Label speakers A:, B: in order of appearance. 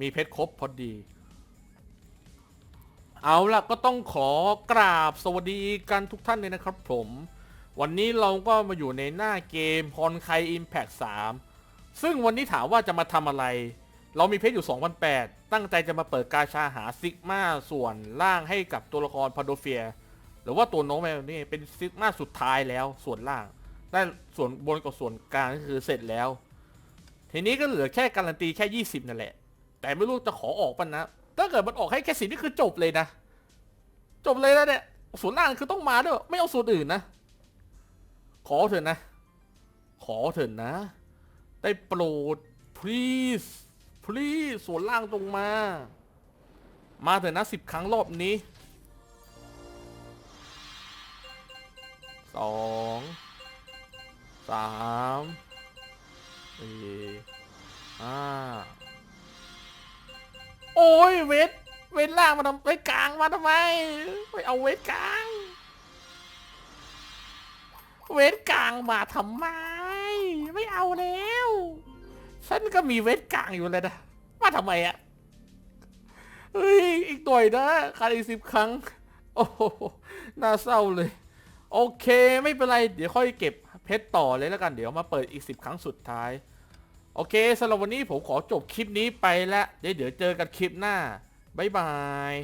A: มีเพชรครบพอดี เอาล่ะก็ต้องขอกราบสวัสดีกันทุกท่านเลยนะครับผม วันนี้เราก็มาอยู่ในหน้าเกมพรไคอิมแพ t 3 ซึ่งวันนี้ถามว่าจะมาทำอะไร เรามีเพชรอยู่ 2,008 ตั้งใจจะมาเปิดกาชาหาซิกมาส่วนล่างให้กับตัวละครพาโดเฟีย หรือว่าตัวโน้มแมวนี่เป็นซิกมาสุดท้ายแล้วส่วนล่างได้ส่วนบนกับส่วนกลางก็คือเสร็จแล้ว ทีนี้ก็เหลือแค่การันตีแค่ 20 นั่นแหละ แต่ไม่รู้จะขอออกปันนะ ถ้าเกิดมันออกให้แค่สินี่คือจบเลยนะ จบเลยแล้วเนี่ยส่วนล่างคือต้องมาด้วย ไม่เอาส่วนอื่นนะ ขอเถอะนะ ขอเถอะนะ ได้โปรด please please ส่วนล่างตรงมา มาเถอะนะสิบครั้งรอบนี้สองสามสี่ห้า ยเวทเวทล่างมาทำเวทกลางมาทำไมไม่เอาเวทกลาง เวทกลางมาทำไม ไม่เอาแล้ว ฉันก็มีเวทกลางอยู่เลยนะมาทำไมอะเฮ้ยอีกต่อยนะขาดอีกสิบครั้ง โอ้โหน่าเศร้าเลย โอเคไม่เป็นไร เดี๋ยวค่อยเก็บเพชรต่อเลยแล้วกันเดี๋ยวมาเปิดอีกสิบครั้งสุดท้าย โอเคสำหรับวันนี้ผมขอจบคลิปนี้ไปแล้วเดี๋ยวเจอกันคลิปหน้าบ๊ายบาย